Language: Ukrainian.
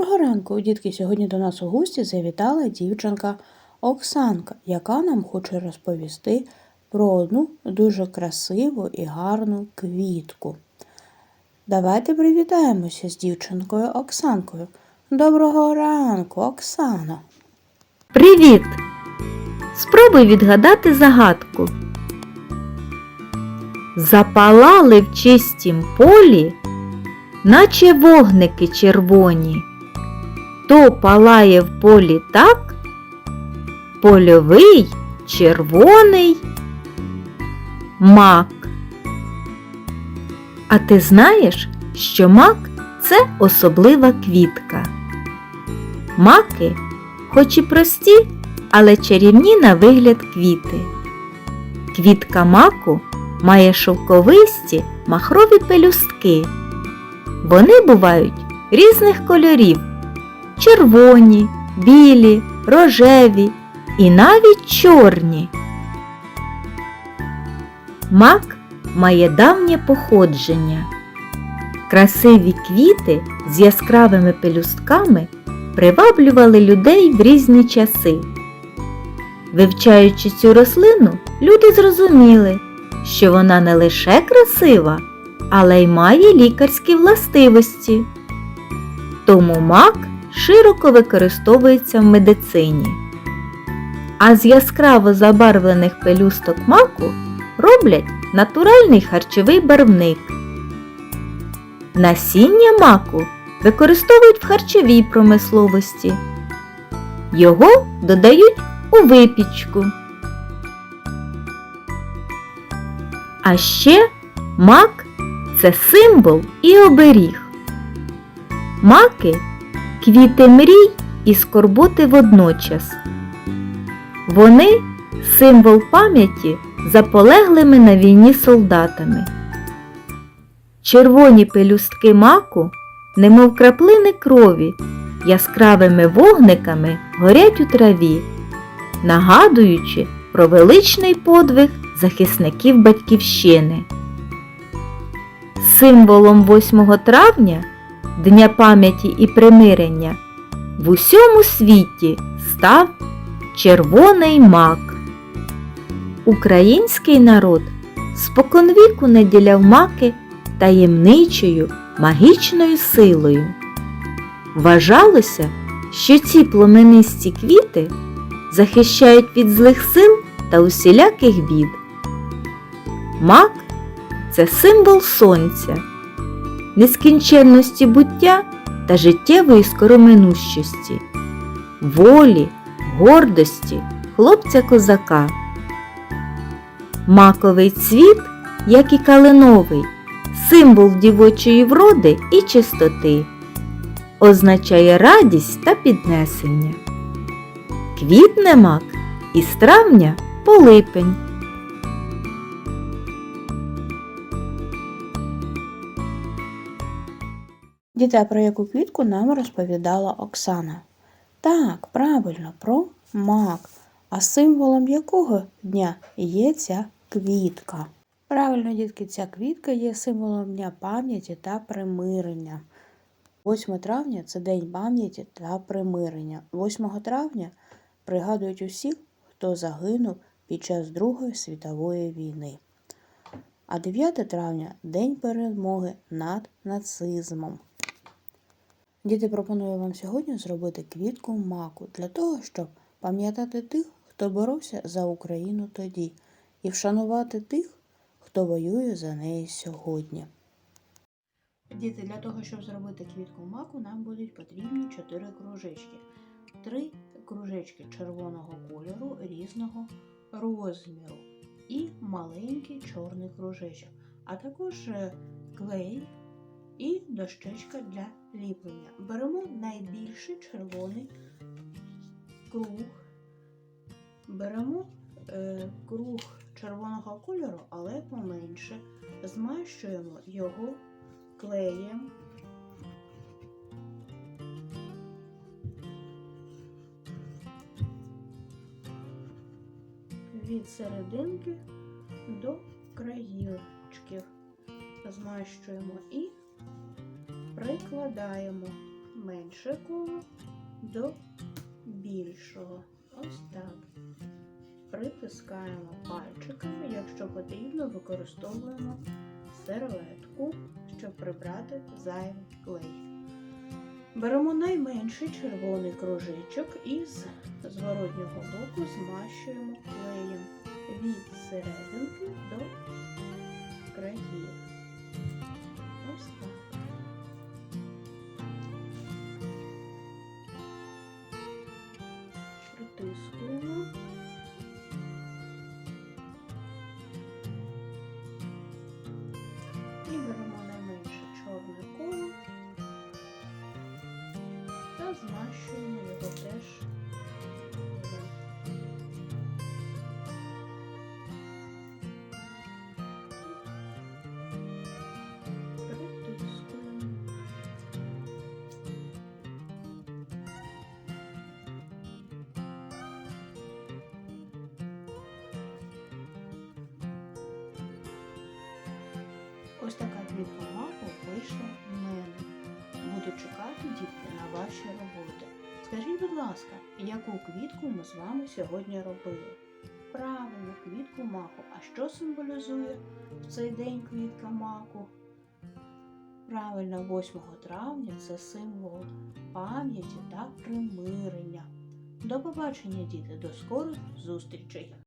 Доброго ранку, дітки. Сьогодні до нас у гості завітала дівчинка Оксанка, яка нам хоче розповісти про одну дуже красиву і гарну квітку. Давайте привітаємося з дівчинкою Оксанкою. Доброго ранку, Оксано. Привіт! Спробуй відгадати загадку. Запалали в чистім полі, наче вогники червоні. То палає в полі так, польовий червоний мак. А ти знаєш, що мак це особлива квітка. Маки хоч і прості, але чарівні на вигляд квіти. Квітка маку має шовковисті махрові пелюстки. Вони бувають різних кольорів червоні, білі, рожеві і навіть чорні. Мак має давнє походження. Красиві квіти з яскравими пелюстками приваблювали людей в різні часи. Вивчаючи цю рослину, люди зрозуміли, що вона не лише красива, але й має лікарські властивості. Тому мак широко використовується в медицині. А з яскраво забарвлених пелюсток маку роблять натуральний харчовий барвник. Насіння маку використовують в харчовій промисловості. Його додають у випічку. А ще мак це символ і оберіг. Маки квіти мрій і скорботи водночас. Вони символ пам'яті за полеглими на війні солдатами. Червоні пелюстки маку, немов краплини крові, яскравими вогниками горять у траві, нагадуючи про величний подвиг захисників Батьківщини. Символом 8 травня, Дня пам'яті і примирення, в усьому світі став червоний мак. Український народ споконвіку наділяв маки таємничою магічною силою. Вважалося, що ці пломенисті квіти захищають від злих сил та усіляких бід. Мак це символ сонця, нескінченності буття та життєвої скороминущості, волі, гордості хлопця козака. Маковий цвіт, як і калиновий, символ дівочої вроди і чистоти, означає радість та піднесення. Квітне мак із травня по липень. Діти, про яку квітку нам розповідала Оксана? Так, правильно, про мак. А символом якого дня є ця квітка? Правильно, дітки, ця квітка є символом дня пам'яті та примирення. 8 травня це День пам'яті та примирення. 8 травня пригадують усіх, хто загинув під час Другої світової війни. А 9 травня День перемоги над нацизмом. Діти пропоную вам сьогодні зробити квітку маку для того, щоб пам'ятати тих, хто боровся за Україну тоді, і вшанувати тих, хто воює за неї сьогодні. Діти, для того, щоб зробити квітку маку, нам будуть потрібні 4 кружечки. Три кружечки червоного кольору різного розміру і маленький чорний кружечок, а також е, клей і дощечка для ліплення. Беремо найбільший червоний круг. Беремо е, круг червоного кольору, але поменше. Змащуємо його клеєм. Від серединки до країчків змащуємо і прикладаємо менше коло до більшого. Ось так. Притискаємо пальчиками, якщо потрібно, використовуємо серветку, щоб прибрати зайвий клей. Беремо найменший червоний кружечок і з зворотнього боку змащуємо клеєм від серединки Ось така квітка маку вийшла в мене. Буду чекати, дітки, на ваші роботи. Скажіть, будь ласка, яку квітку ми з вами сьогодні робили? Правильно, квітку маку. А що символізує в цей день квітка маку? Правильно, 8 травня це символ пам'яті та примирення. До побачення, діти, до скорих зустрічей!